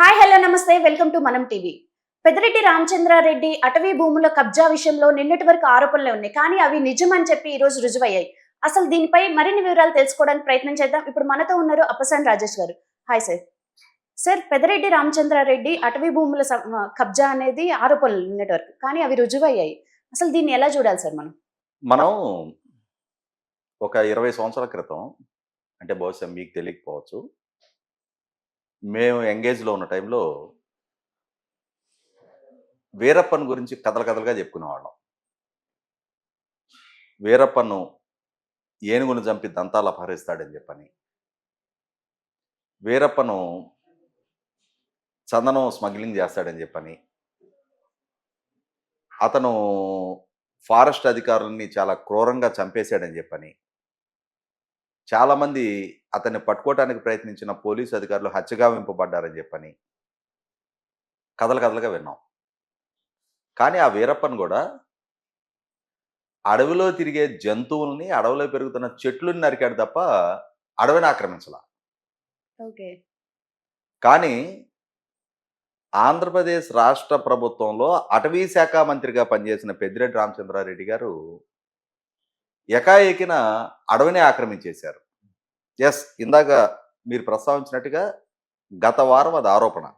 Hi hello namaste. Welcome to Manam TV. Peddireddy Ramachandra Reddy అటవీ భూముల కబ్జా విషయంలో నిన్నటి వరకు ఆరోపణలే ఉన్నాయి. కానీ అవి నిజం అని చెప్పి ఈ రోజు రుజువయ్యాయి. అసలు దీనిపై మరిన్ని వివరాలు తెలుసుకోవడానికి ప్రయత్నం చేద్దాం. ఇప్పుడు మనతో ఉన్నారు Appasani Rajesh garu. Hi sir. Sir Peddireddy Ramachandra Reddy అటవీ భూముల కబ్జా అనేది ఆరోపణలు నిన్నటి వరకు. కానీ అవి రుజువయ్యాయి. అసలు దీన్ని ఎలా చూడాలి సార్ మనం? మనం ఒక ఇరవై సంవత్సరాల క్రితం అంటే బహుశా మీకు తెలియకపోవచ్చు మేము ఎంగేజ్లో ఉన్న టైంలో వీరప్పన్ గురించి కథలు కథలుగా చెప్పుకునేవాళ్ళం. వీరప్పను ఏనుగును చంపి దంతాలు అపహరిస్తాడని చెప్పని. వీరప్పను చందనం స్మగ్లింగ్ చేస్తాడని చెప్పని. అతను ఫారెస్ట్ అధికారులని చాలా క్రూరంగా చంపేశాడని చెప్పని. చాలామంది అతన్ని పట్టుకోవటానికి ప్రయత్నించిన పోలీసు అధికారులు హత్యగావింపబడ్డారని చెప్పని కథలు కథలుగా విన్నాం. కానీ ఆ వీరప్పన్ కూడా అడవిలో తిరిగే జంతువుల్ని అడవిలో పెరుగుతున్న చెట్లను నరికాడు తప్ప అడవిని ఆక్రమించాల. కానీ ఆంధ్రప్రదేశ్ రాష్ట్ర ప్రభుత్వంలో అటవీ శాఖ మంత్రిగా పనిచేసిన పెద్దిరెడ్డి రామచంద్రారెడ్డి గారు ఎకాఏకిన అడవిని ఆక్రమించేశారు. ఎస్ ఇందాక మీరు ప్రస్తావించినట్టుగా గత వారం అది ఆరోపణ.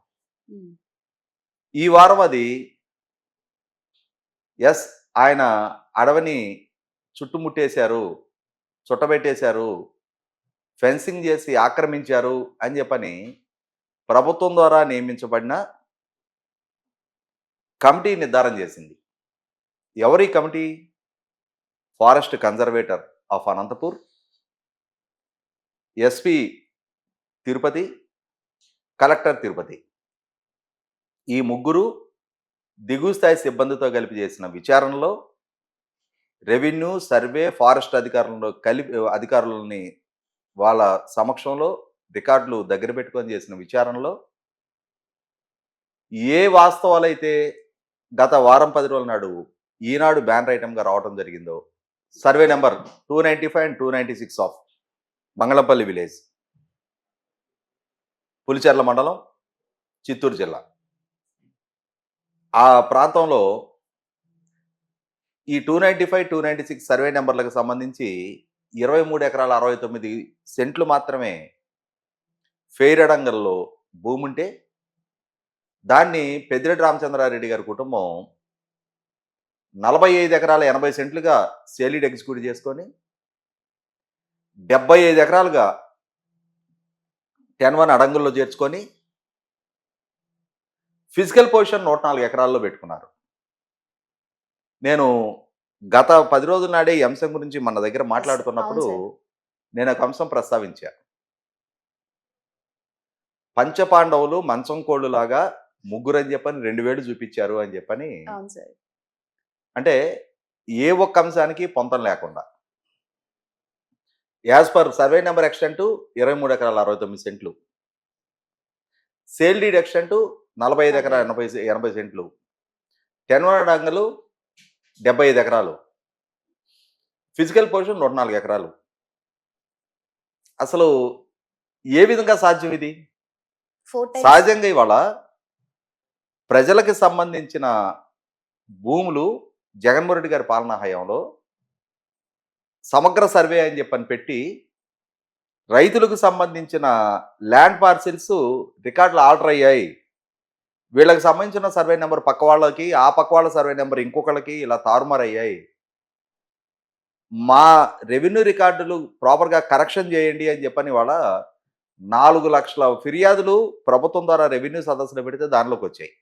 ఈ వారం అది ఎస్ ఆయన అడవిని చుట్టుముట్టేశారు చుట్టబెట్టేశారు ఫెన్సింగ్ చేసి ఆక్రమించారు అని చెప్పని ప్రభుత్వం ద్వారా నియమించబడిన కమిటీ నిర్ధారణ చేసింది. ఎవరి committee? Forest conservator of Anantapur SP Tirupati collector Tirupati. ఈ ముగ్గురు దిగువ స్థాయి సిబ్బందితో కలిపి చేసిన విచారణలో రెవెన్యూ సర్వే ఫారెస్ట్ అధికారులను కలిపి అధికారులని వాళ్ళ సమక్షంలో రికార్డులు దగ్గర పెట్టుకొని చేసిన విచారణలో ఏ వాస్తవాలైతే గత వారం పది రోజుల నాడు ఈనాడు బ్యాన్ ఐటమ్గా రావడం జరిగిందో survey number two ninety five and two ninety six of Mangalampalli village Pulicherla మండలం చిత్తూరు జిల్లా. ఆ ప్రాంతంలో ఈ two ninety five two ninety six survey నెంబర్లకు సంబంధించి ఇరవై మూడు ఎకరాల అరవై తొమ్మిది సెంట్లు మాత్రమే ఫెయిరడంగల్లో భూమి ఉంటే దాన్ని పెద్దిరెడ్డి రామచంద్రారెడ్డి గారి కుటుంబం నలభై ఐదు ఎకరాల ఎనభై సెంట్లుగా సేలీడ్ ఎగ్జిక్యూట్ చేసుకొని డెబ్బై ఐదు ఎకరాలుగా టెన్ వన్ అడంగుల్లో చేర్చుకొని ఫిజికల్ పొజిషన్ నూట నాలుగు ఎకరాల్లో పెట్టుకున్నారు. నేను గత పది రోజుల నాడే ఈ అంశం గురించి మన దగ్గర మాట్లాడుతున్నప్పుడు నేను ఒక అంశం ప్రస్తావించా. పంచపాండవులు మంచం కోళ్ళు లాగా ముగ్గురు అని చెప్పని రెండు వేలు చూపించారు అని చెప్పని అంటే ఏ ఒక్క అంశానికి పొంతం లేకుండా. As per survey number extent ఇరవై మూడు ఎకరాల అరవై తొమ్మిది సెంట్లు. సేల్ డీడ్ ఎక్స్టెంట్ నలభై ఐదు ఎకరాల ఎనభై ఎనభై సెంట్లు. టెన్ వన్ అంగలు డెబ్బై ఐదు ఎకరాలు. ఫిజికల్ పొజిషన్ నూట నాలుగు ఎకరాలు. అసలు ఏ విధంగా సాధ్యం ఇది? సహజంగా ఇవాళ ప్రజలకు సంబంధించిన భూములు జగన్మోహన్ రెడ్డి గారి పాలనా హయాంలో సమగ్ర సర్వే అని చెప్పని పెట్టి రైతులకు సంబంధించిన ల్యాండ్ పార్సిల్స్ రికార్డులు ఆర్డర్ అయ్యాయి. వీళ్ళకి సంబంధించిన సర్వే నెంబర్ పక్క వాళ్ళకి ఆ పక్క వాళ్ళ సర్వే నెంబర్ ఇంకొకళ్ళకి ఇలా తారుమారు అయ్యాయి మా రెవెన్యూ రికార్డులు ప్రాపర్గా కరెక్షన్ చేయండి అని చెప్పని వాళ్ళ నాలుగు లక్షల ఫిర్యాదులు ప్రభుత్వం ద్వారా రెవెన్యూ సదస్సులు పెడితే దానిలోకి వచ్చాయి.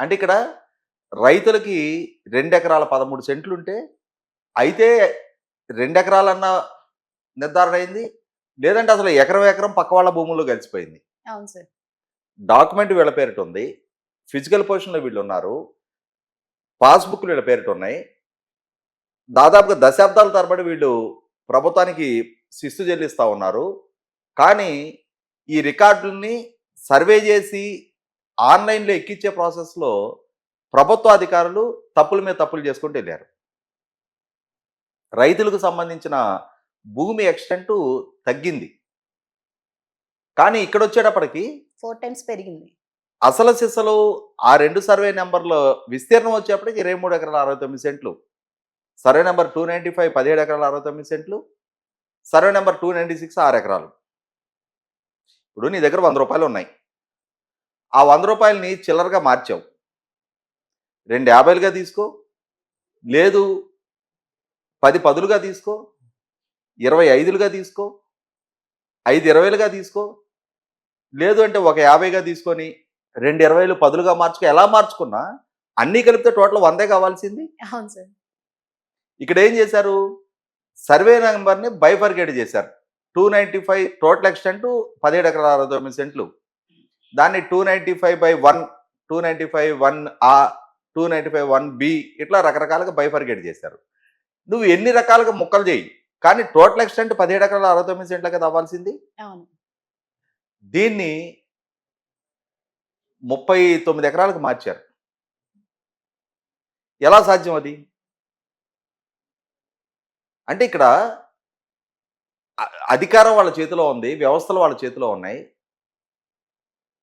అంటే ఇక్కడ రైతులకి రెండు ఎకరాల పదమూడు సెంట్లు ఉంటే అయితే రెండు ఎకరాలన్న నిర్ధారణ అయింది. లేదంటే అసలు ఎకరం ఎకరం పక్క వాళ్ళ భూముల్లో కలిసిపోయింది అవును సార్. డాక్యుమెంట్ వీళ్ళ పేరిట ఉంది. ఫిజికల్ పొజిషన్లో వీళ్ళు ఉన్నారు. పాస్బుక్లు వీళ్ళ పేరిట ఉన్నాయి. దాదాపుగా దశాబ్దాల తరబడి వీళ్ళు ప్రభుత్వానికి శిస్తు చెల్లిస్తూ ఉన్నారు. కానీ ఈ రికార్డుల్ని సర్వే చేసి ఆన్లైన్లో ఎక్కించే ప్రాసెస్లో ప్రభుత్వ అధికారులు తప్పుల మీద తప్పులు చేసుకుంటూ వెళ్ళారు. రైతులకు సంబంధించిన భూమి ఎక్స్టెంట్ తగ్గింది. కానీ ఇక్కడ వచ్చేటప్పటికి ఫోర్ టైమ్స్ పెరిగింది. అసలు సిసలు ఆ రెండు సర్వే నెంబర్లో విస్తీర్ణం వచ్చేప్పటికి ఇరవై మూడు ఎకరాల అరవై తొమ్మిది సెంట్లు. Survey number two ninety five పదిహేడు ఎకరాల అరవై తొమ్మిది సెంట్లు. Survey number two ninety six ఆరు ఎకరాలు. ఇప్పుడు నీ దగ్గర వంద రూపాయలు ఉన్నాయి. ఆ వంద రూపాయలని చిల్లరగా మార్చావు. రెండు యాభైలుగా తీసుకో. లేదు పది పదులుగా తీసుకో. ఇరవై ఐదులుగా తీసుకో. ఐదు ఇరవైలుగా తీసుకో. లేదు అంటే ఒక యాభైగా తీసుకొని రెండు ఇరవైలు పదులుగా మార్చుకో. ఎలా మార్చుకున్నా అన్నీ కలిపితే టోటల్ వందే కావాల్సింది. అవును సార్. ఇక్కడ ఏం చేశారు? సర్వే నెంబర్ని బైఫర్గేట్ చేశారు. Two ninety five total extent పదిహేడు ఎకరాల అరవై తొమ్మిది సెంట్లు. దాన్ని two ninety five by one two ninety five one A two ninety five one B ఇట్లా రకరకాలుగా బైఫర్గేట్ చేశారు. నువ్వు ఎన్ని రకాలుగా ముక్కలు చేయి కానీ టోటల్ ఎక్స్టెంట్ పదిహేడు ఎకరాల అరవై తొమ్మిది సెంట్ల కదా అవ్వాల్సింది? దీన్ని ముప్పై తొమ్మిది ఎకరాలకు మార్చారు. ఎలా సాధ్యం అది? అంటే ఇక్కడ అధికారం వాళ్ళ చేతిలో ఉంది వ్యవస్థలు వాళ్ళ చేతిలో ఉన్నాయి.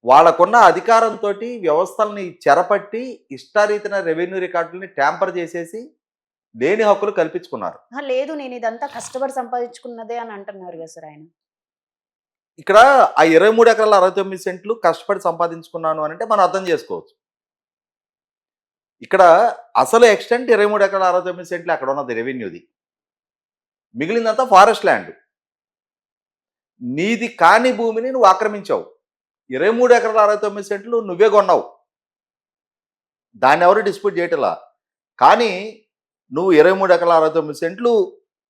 వాళ్ళకున్న అధికారంతో వ్యవస్థల్ని చెరపట్టి ఇష్టారీతిన రెవెన్యూ రికార్డుల్ని ట్యాంపర్ చేసేసి లేని హక్కులు కల్పించుకున్నారు. లేదు నేను ఇదంతా కష్టపడి సంపాదించుకున్నదే అని అంటున్నారు కదా సార్ ఆయన. ఇక్కడ ఆ ఇరవై మూడు ఎకరాల అరవై తొమ్మిది సెంట్లు కష్టపడి సంపాదించుకున్నాను అని అంటే మనం అర్థం చేసుకోవచ్చు. ఇక్కడ అసలు ఎక్స్టెంట్ ఇరవై మూడు ఎకరాల అరవై తొమ్మిది సెంట్లు అక్కడ ఉన్నది రెవెన్యూది మిగిలిందంతా ఫారెస్ట్ ల్యాండ్ నీది కాని భూమిని నువ్వు ఆక్రమించావు. ఇరవై మూడు ఎకరాల అరవై తొమ్మిది సెంట్లు నువ్వే కొన్నావు. దాన్ని ఎవరు డిస్ప్యూట్ చేయటలా? కానీ నువ్వు ఇరవై మూడు ఎకరాల అరవై తొమ్మిది సెంట్లు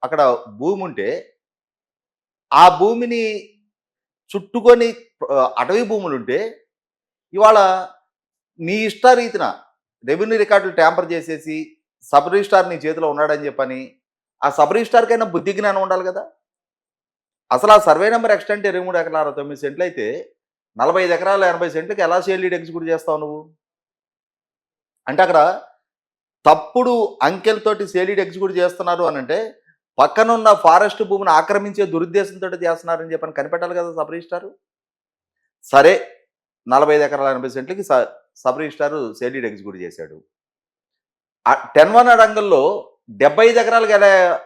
అక్కడ భూమి ఉంటే ఆ భూమిని చుట్టుకొని అటవీ భూములు ఉంటే ఇవాళ నీ ఇష్టారీతిన రెవెన్యూ రికార్డులు ట్యాంపర్ చేసేసి సబ్ రిజిస్టార్ నీ చేతిలో ఉన్నాడని చెప్పని ఆ సబ్ రిజిస్టార్కైనా బుద్ధి జ్ఞానం ఉండాలి కదా? అసలు ఆ సర్వే నెంబర్ ఎక్స్టెంట్ ఇరవై మూడు ఎకరాల అరవై తొమ్మిది సెంట్లు అయితే నలభై ఐదు ఎకరాల ఎనభై సెంట్లకి ఎలా సేల్ ఎగ్జిక్యూట్ చేస్తావు నువ్వు? అంటే అక్కడ తప్పుడు అంకెలతోటి సేలీడ్ ఎగ్జిక్యూట్ చేస్తున్నారు అని అంటే పక్కనున్న ఫారెస్ట్ భూమిని ఆక్రమించే దురుద్దేశంతో చేస్తున్నారని చెప్పని కనిపెట్టాలి కదా సబ్ రిజిస్టారు? సరే నలభై ఐదు ఎకరాల ఎనభై సెంట్లకి స- సబ్ రిజిస్టారు సేలీడ్ ఎగ్జిక్యూట్ చేశాడు. టెన్ వన్ అడంగల్లో డెబ్బై ఐదు ఎకరాలకు ఎలా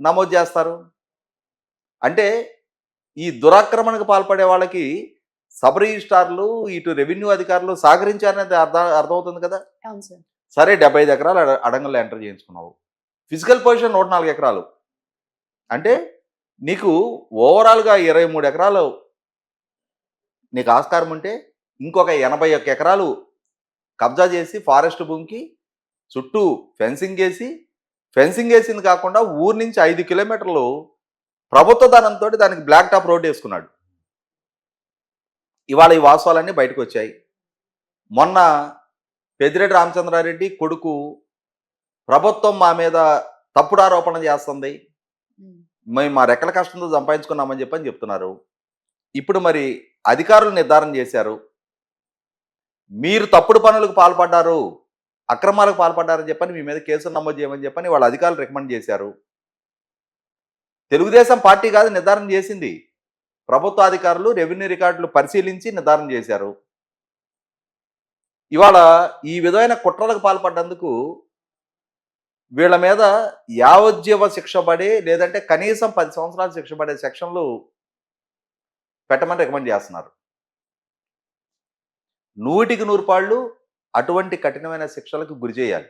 నమోదు చేస్తారు? అంటే ఈ దురాక్రమణకు పాల్పడే వాళ్ళకి సబ్ రిజిస్టార్లు ఇటు రెవెన్యూ అధికారులు సహకరించారనేది అర్థం అర్థమవుతుంది కదా? సార్. డెబ్బై ఐదు ఎకరాలు అడ- అడంగల్లో ఎంటర్ చేయించుకున్నావు. ఫిజికల్ పొజిషన్ నూట నాలుగు ఎకరాలు. అంటే నీకు ఓవరాల్గా ఇరవై మూడు ఎకరాలు నీకు ఆస్కారం ఉంటే ఇంకొక ఎనభై ఒక్క ఎకరాలు కబ్జా చేసి ఫారెస్ట్ భూమికి చుట్టూ ఫెన్సింగ్ వేసి ఫెన్సింగ్ వేసింది కాకుండా ఊరు నుంచి ఐదు కిలోమీటర్లు ప్రభుత్వ ధనంతో దానికి బ్లాక్ టాప్ రోడ్ వేసుకున్నాడు. ఇవాళ ఈ వాస్తవాలన్నీ బయటకు వచ్చాయి మొన్న పెద్దిరెడ్డి రామచంద్రారెడ్డి కొడుకు ప్రభుత్వం మా మీద తప్పుడు ఆరోపణ చేస్తుంది. మేము మా రెక్కల కష్టంతో సంపాదించుకున్నామని చెప్పని చెప్తున్నారు. ఇప్పుడు మరి అధికారులు నిర్ధారణ చేశారు. మీరు తప్పుడు పనులకు పాల్పడ్డారు అక్రమాలకు పాల్పడ్డారని చెప్పని మీ మీద కేసులు నమోదు చేయమని చెప్పని వాళ్ళ అధికారులు రికమెండ్ చేశారు. తెలుగుదేశం పార్టీ కాదు నిర్ధారణ చేసింది. ప్రభుత్వ అధికారులు రెవెన్యూ రికార్డులు పరిశీలించి నిర్ధారణ చేశారు. ఇవాళ ఈ విధమైన కుట్రలకు పాల్పడ్డందుకు వీళ్ళ మీద యావజ్జీవ శిక్ష పడే లేదంటే కనీసం పది సంవత్సరాలు శిక్ష పడే సెక్షన్లు పెట్టమని రికమెండ్ చేస్తున్నారు. నూటికి నూరు పాళ్ళు అటువంటి కఠినమైన శిక్షలకు గురి చేయాలి.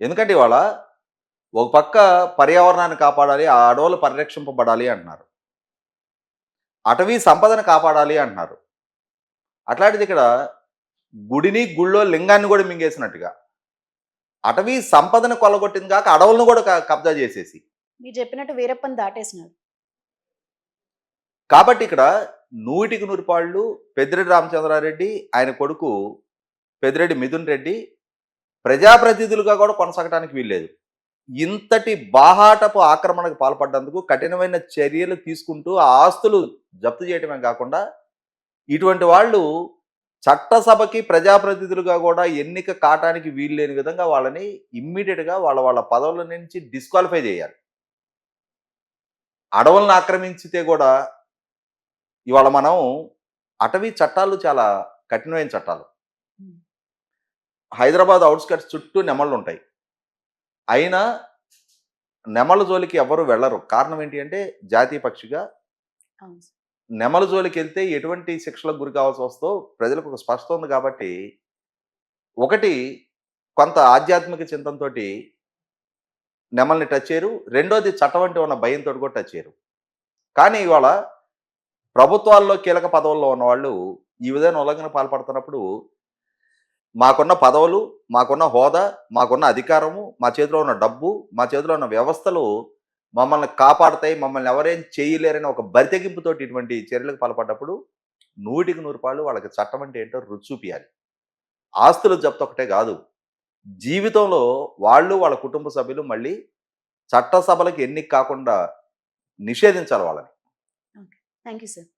ఎందుకంటే ఇవాళ ఒక పక్క పర్యావరణాన్ని కాపాడాలి ఆ అడవులు పరిరక్షింపబడాలి అంటున్నారు. అటవీ సంపదను కాపాడాలి అంటున్నారు. అట్లాంటిది ఇక్కడ గుడిని గుళ్ళో లింగాన్ని కూడా మింగేసినట్టుగా. అటవీ సంపదను కొలగొట్టింది కాక అడవులను కూడా కబ్జా చేసేసి. మీరు చెప్పినట్టు వీరప్పని దాటేసినారు కాబట్టి ఇక్కడ నూటికి నూరు పాళ్ళు పెద్దిరెడ్డి రామచంద్రారెడ్డి ఆయన కొడుకు పెద్దిరెడ్డి మిథున్ రెడ్డి ప్రజాప్రతినిధులుగా కూడా కొనసాగడానికి వీల్లేదు. ఇంతటి బాహాటపు ఆక్రమణకు పాల్పడ్డందుకు కఠినమైన చర్యలు తీసుకుంటూ ఆ ఆస్తులు జప్తు చేయడమే కాకుండా ఇటువంటి వాళ్ళు చట్టసభకి ప్రజాప్రతినిధులుగా కూడా ఎన్నిక కాటానికి వీలు లేని విధంగా వాళ్ళని ఇమ్మీడియట్గా వాళ్ళ వాళ్ళ పదవుల నుంచి డిస్క్వాలిఫై చేయాలి. అడవులను ఆక్రమించితే కూడా ఇవాళ మనం అటవీ చట్టాలు చాలా కఠినమైన చట్టాలు. హైదరాబాద్ అవుట్స్కట్స్ చుట్టూ నెమళ్ళు ఉంటాయి. అయినా నెమళ్ళ జోలికి ఎవరు వెళ్ళరు. కారణం ఏంటి అంటే జాతీయ పక్షిగా. నెమల జోలికి వెళ్తే ఎటువంటి శిక్షలకు గురి కావాల్సి వస్తుందో ప్రజలకు ఒక స్పష్టత ఉంది కాబట్టి ఒకటి కొంత ఆధ్యాత్మిక చింతనతో నెమల్ని టచ్ చేయరు. రెండోది చట్టం అంటే ఉన్న భయంతో కూడా టచ్ చేయరు. కానీ ఇవాళ ప్రభుత్వాల్లో కీలక పదవుల్లో ఉన్న వాళ్ళు ఈ విధంగా ఉల్లంఘన పాల్పడుతున్నప్పుడు మాకున్న పదవులు మాకున్న హోదా మాకున్న అధికారము మా చేతిలో ఉన్న డబ్బు మా చేతిలో ఉన్న వ్యవస్థలు మమ్మల్ని కాపాడతాయి మమ్మల్ని ఎవరేం చేయలేరని ఒక బరితెగింపుతోటి ఇటువంటి చర్యలకు పాల్పడ్డప్పుడు నూటికి నూరు పాళ్ళు వాళ్ళకి చట్టం అంటే ఏంటో రుచి చూపియాలి. ఆస్తులు జప్తు ఒకటే కాదు. జీవితంలో వాళ్ళు వాళ్ళ కుటుంబ సభ్యులు మళ్ళీ చట్టసభలకు ఎన్నిక కాకుండా నిషేధించాలి వాళ్ళని. Thank you sir.